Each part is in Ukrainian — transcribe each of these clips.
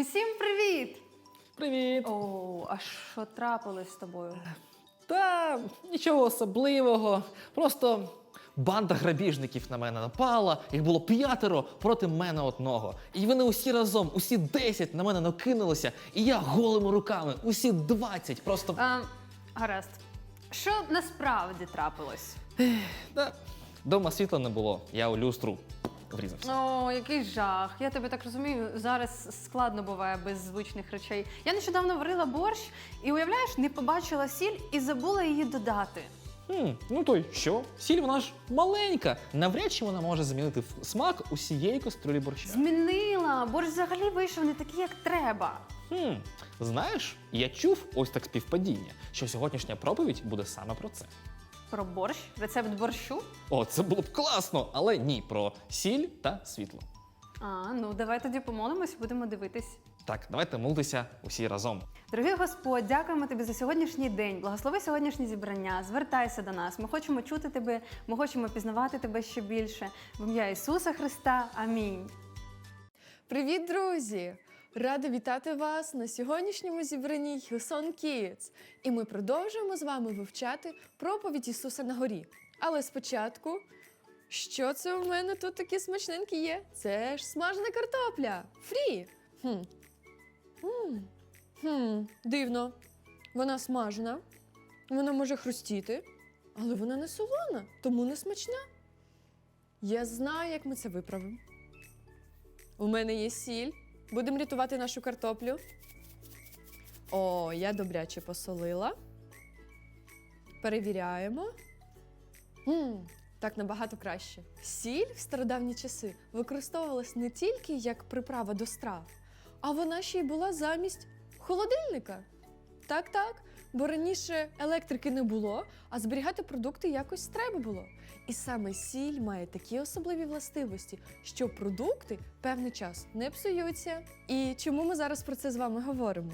Усім привіт! Привіт! О, а що трапилось з тобою? Та нічого особливого. Просто банда грабіжників на мене напала. Їх було п'ятеро проти мене одного. І вони усі разом, усі 10 на мене накинулися, і я голими руками, усі 20 просто. А, гаразд. Що насправді трапилось? Та, дома світла не було. Я у люстру врізався. О, який жах. Я тебе так розумію, зараз складно буває без звичних речей. Я нещодавно варила борщ і уявляєш, не побачила сіль і забула її додати. Хм, ну то й що? Сіль вона ж маленька. Навряд чи вона може змінити смак усієї каструлі борща. Змінила, борщ взагалі вийшов не такий, як треба. Хм, знаєш, я чув ось так співпадіння, що сьогоднішня проповідь буде саме про це. Про борщ, рецепт борщу. О, це було б класно, але ні, про сіль та світло. А, ну давай тоді помолимось, будемо дивитись. Так, давайте молитися усі разом. Дорогий Господь, дякуємо тобі за сьогоднішній день. Благослови сьогоднішнє зібрання. Звертайся до нас. Ми хочемо чути тебе, ми хочемо пізнавати тебе ще більше. В ім'я Ісуса Христа. Амінь. Привіт, друзі! Рада вітати вас на сьогоднішньому зібранні Hillsong Kids. І ми продовжуємо з вами вивчати проповідь Ісуса на горі. Але спочатку, що це у мене тут такі смачненькі є? Це ж смажена картопля. Фрі. Хм. М. Хм. Дивно. Вона смажена, вона може хрустіти, але вона не солона, тому не смачна. Я знаю, як ми це виправимо. У мене є сіль. Будемо рятувати нашу картоплю. О, я добряче посолила. Перевіряємо. М, так набагато краще. Сіль в стародавні часи використовувалась не тільки як приправа до страв, а вона ще й була замість холодильника. Так, так. Бо раніше електрики не було, а зберігати продукти якось треба було. І саме сіль має такі особливі властивості, що продукти певний час не псуються. І чому ми зараз про це з вами говоримо?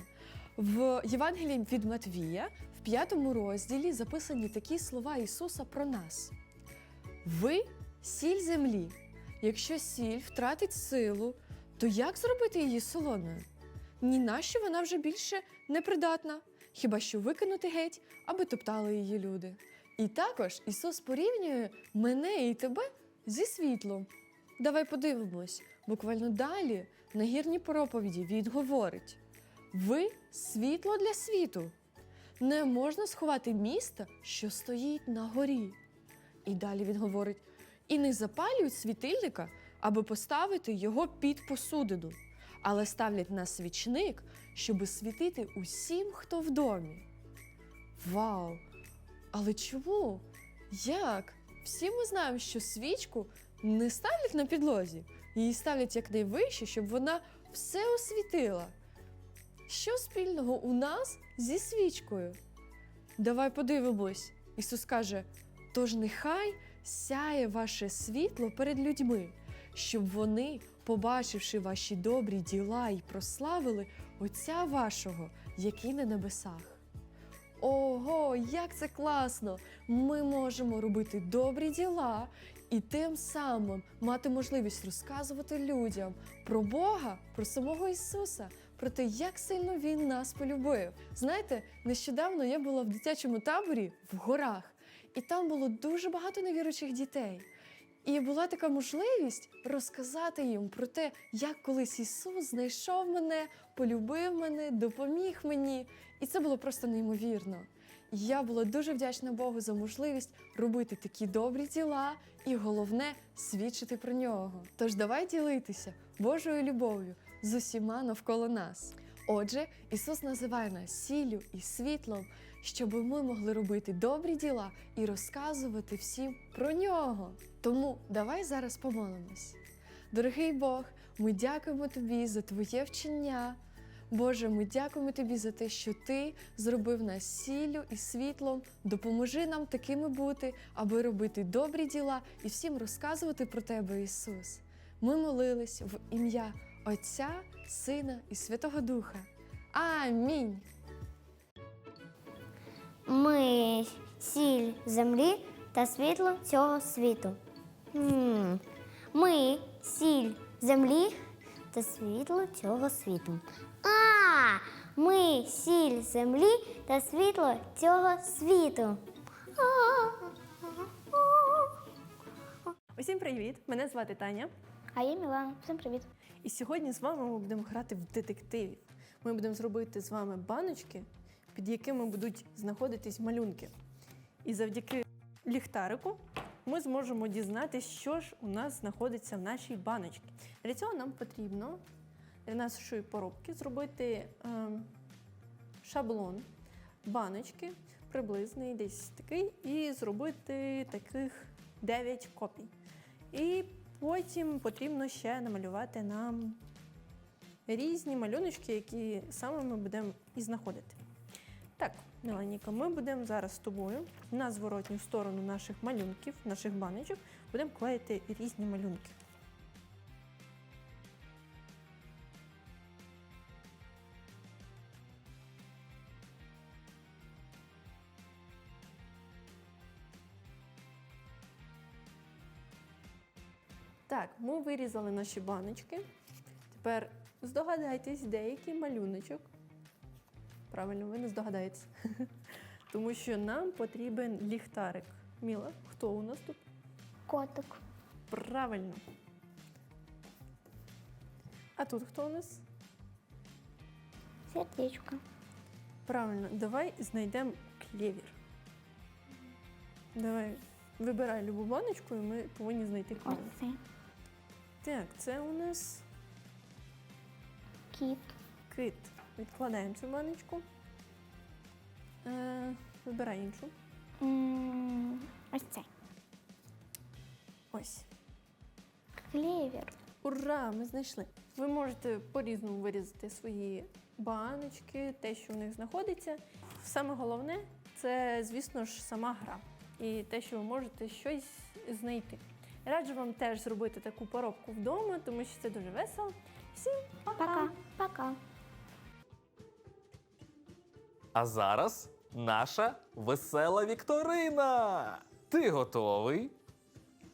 В Євангелії від Матвія в п'ятому розділі записані такі слова Ісуса про нас: Ви сіль землі. Якщо сіль втратить силу, то як зробити її солоною? Ні на що вона вже більше не придатна, хіба що викинути геть, аби топтали її люди. І також Ісус порівнює мене і тебе зі світлом. Давай подивимось, буквально далі на гірній проповіді він говорить: ви світло для світу. Не можна сховати міста, що стоїть на горі. І далі він говорить: і не запалюють світильника, аби поставити його під посудину, але ставлять на свічник, щоби світити усім, хто в домі. Вау! Але чому? Як? Всі ми знаємо, що свічку не ставлять на підлозі, її ставлять якнайвище, щоб вона все освітила. Що спільного у нас зі свічкою? Давай подивимось. Ісус каже: тож нехай сяє ваше світло перед людьми, щоб вони, побачивши ваші добрі діла і прославили Отця вашого, який на небесах. Ого, як це класно! Ми можемо робити добрі діла і тим самим мати можливість розказувати людям про Бога, про самого Ісуса, про те, як сильно Він нас полюбив. Знаєте, нещодавно я була в дитячому таборі в горах, і там було дуже багато невіруючих дітей. І була така можливість розказати їм про те, як колись Ісус знайшов мене, полюбив мене, допоміг мені. І це було просто неймовірно. Я була дуже вдячна Богу за можливість робити такі добрі діла і головне свідчити про нього. Тож давай ділитися Божою любов'ю з усіма навколо нас. Отже, Ісус називає нас сіллю і світлом, щоб ми могли робити добрі діла і розказувати всім про нього. Тому давай зараз помолимось. Дорогий Бог, ми дякуємо тобі за твоє вчення. Боже, ми дякуємо тобі за те, що ти зробив нас сіллю і світлом. Допоможи нам такими бути, аби робити добрі діла і всім розказувати про тебе, Ісус. Ми молились в ім'я Отця, Сина і Святого Духа. Амінь. Сіль землі та світло цього світу. Ми сіль землі та світло цього світу. А, ми сіль землі та світло цього світу. Усім привіт! Мене звати Таня. А я Мілана. Всім привіт. І сьогодні з вами ми будемо грати в детективів. Ми будемо зробити з вами баночки, під якими будуть знаходитись малюнки. І завдяки ліхтарику ми зможемо дізнатися, що ж у нас знаходиться в нашій баночці. Для цього нам потрібно для нашої поробки зробити ем, шаблон баночки, приблизний десь такий, і зробити таких 9 копій. І потім потрібно ще намалювати нам різні малюночки, які саме ми будемо і знаходити. Так, Меланіка, ми будемо зараз з тобою на зворотню сторону наших малюнків, наших баночок, будемо клеїти різні малюнки. Так, ми вирізали наші баночки. Тепер здогадайтесь деякий малюночок. Правильно, ви не здогадаєтесь. Тому що нам потрібен ліхтарик. Міла, хто у нас тут? Котик. Правильно. А тут хто у нас? Сердечко. Правильно, давай знайдемо клевір. Давай, вибирай любу баночку, і ми повинні знайти клевір. Оце. Так, це у нас Кіт. кит. Відкладаємо цю баночку. Е, вибирай іншу. М, Ось це. Ось. Клевер. Ура! Ми знайшли. Ви можете по-різному вирізати свої баночки, те, що в них знаходиться. Саме головне це, звісно ж, сама гра і те, що ви можете щось знайти. Раджу вам теж зробити таку поробку вдома, тому що це дуже весело. Всім пока! Пока. Пока. А зараз наша весела вікторина. Ти готовий?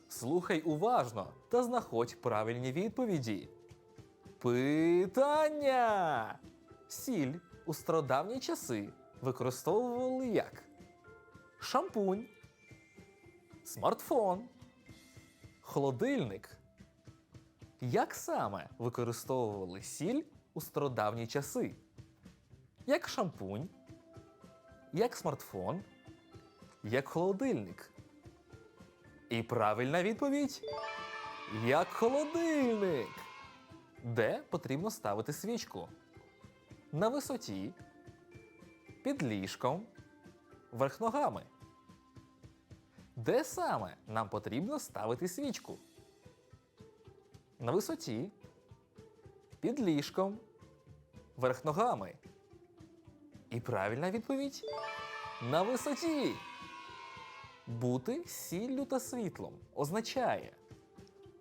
Слухай уважно та знаходь правильні відповіді. Питання. Сіль у стародавні часи використовували як? Шампунь, смартфон, холодильник. Як саме використовували сіль у стародавні часи? Як шампунь, як смартфон, як холодильник. І правильна відповідь як холодильник. Де потрібно ставити свічку? На висоті, під ліжком, верх ногами. Де саме нам потрібно ставити свічку? На висоті, під ліжком, верх ногами. І правильна відповідь на висоті. Бути сіллю та світлом означає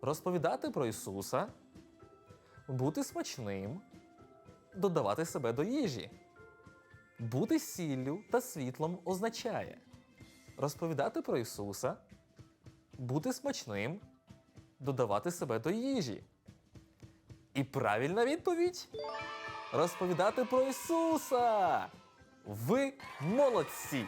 розповідати про Ісуса, бути смачним, додавати себе до їжі. Бути сіллю та світлом означає розповідати про Ісуса, бути смачним, додавати себе до їжі. І правильна відповідь розповідати про Ісуса. Ви молодці!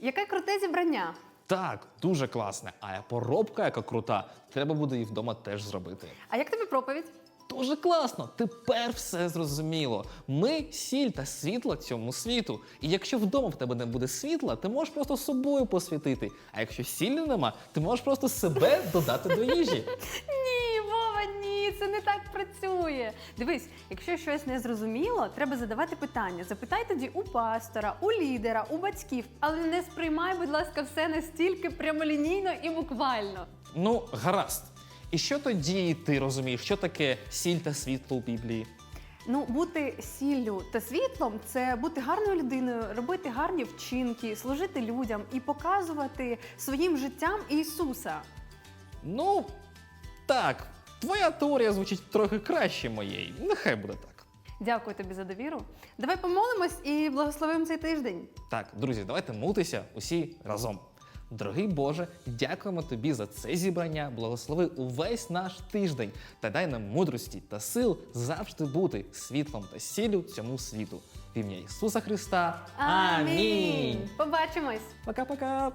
Яке круте зібрання! Так, дуже класне. А поробка, яка крута, треба буде і вдома теж зробити. А як тобі проповідь? Дуже класно! Тепер все зрозуміло. Ми сіль та світло цьому світу. І якщо вдома в тебе не буде світла, ти можеш просто собою посвітити. А якщо сіллю нема, ти можеш просто себе додати до їжі. Це не так працює. Дивись, якщо щось не зрозуміло, треба задавати питання. Запитай тоді у пастора, у лідера, у батьків, але не сприймай, будь ласка, все настільки прямолінійно і буквально. Ну, гаразд. І що тоді ти розумієш, що таке сіль та світло у Біблії? Ну, бути сіллю та світлом це бути гарною людиною, робити гарні вчинки, служити людям і показувати своїм життям Ісуса. Ну, так, твоя теорія звучить трохи краще моєї. Нехай буде так. Дякую тобі за довіру. Давай помолимось і благословимо цей тиждень. Так, друзі, давайте молитися усі разом. Дорогий Боже, дякуємо тобі за це зібрання. Благослови увесь наш тиждень та дай нам мудрості та сил завжди бути світлом та сіллю цьому світу. В ім'я Ісуса Христа. Амінь. Побачимось! Пока-пока.